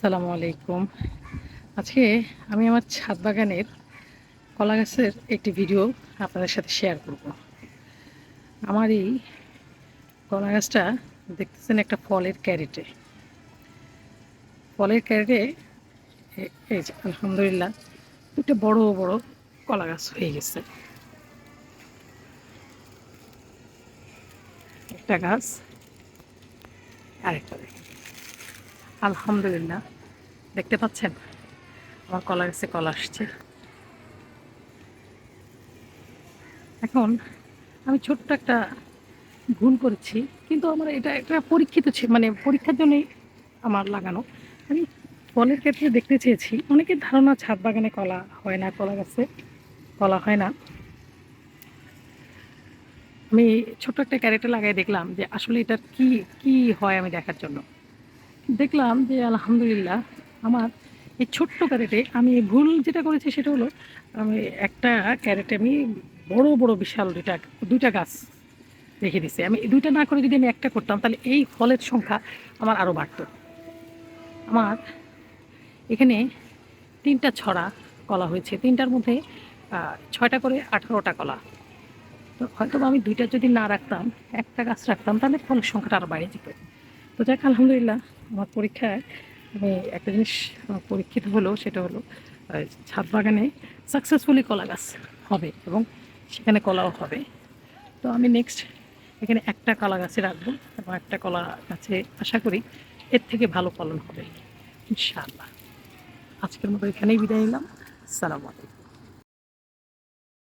আসসালামু আলাইকুম। আজকে আমি আমার ছাদ বাগানের কলা গাছের একটি ভিডিও আপনাদের সাথে শেয়ার করব। আমার এই কলা গাছটা দেখতেছেন একটা ফলের ক্যারেটে। ফলের ক্যারেটে এই যে আলহামদুলিল্লাহ দুটো বড় বড় কলা গাছ হয়ে গেছে। একটা গাছ, আরেকটা দেখেন আলহামদুলিল্লাহ। দেখতে পাচ্ছেন? আমার কলা গাছে কলা আসছে। এখন আমি ছোট্ট একটা ভুল করেছি, কিন্তু আমার এটা একটা পরীক্ষিত মানে পরীক্ষার জন্যই আমার লাগানো। আমি ফলের ক্ষেত্রে দেখতে চেয়েছি, অনেকের ধারণা ছাদ বাগানে কলা হয় না কলা গাছে কলা হয় না। আমি ছোট্ট একটা ক্যারেটে লাগাই দেখলাম যে আসলে এটার কি কি হয় আমি দেখার জন্য। দেখলাম যে আলহামদুলিল্লাহ আমার এই ছোট্ট ক্যারেটে আমি ভুল যেটা করেছি সেটা হলো, আমি একটা ক্যারেটে আমি বড় বড়, বিশাল দুইটা দুইটা গাছ রেখে দিছি। আমি দুইটা না করে যদি আমি একটা করতাম, তাহলে এই ফলের সংখ্যা আমার আরও বাড়তো। আমার এখানে তিনটা ছড়া কলা হয়েছে। তিনটার মধ্যে ছয়টা করে আঠারোটা কলা। তো হয়তো আমি দুইটা যদি না রাখতাম, একটা গাছ রাখতাম, তাহলে ফলের সংখ্যাটা আরও বাইরে যেত তো যাক, আলহামদুলিল্লাহ, আমার পরীক্ষায় আমি একটা জিনিস পরীক্ষিত হলো, সেটা হলো ছাদ বাগানে সাকসেসফুলি কলা গাছ হবে এবং সেখানে কলাও হবে। তো আমি নেক্সট এখানে একটা কলা গাছে রাখব এবং একটা কলা গাছে আশা করি এর থেকে ভালো ফলন হবে, ইনশাআল্লাহ। আজকের মতো এখানেই বিদায় নিলাম। সালাম আলাইকুম।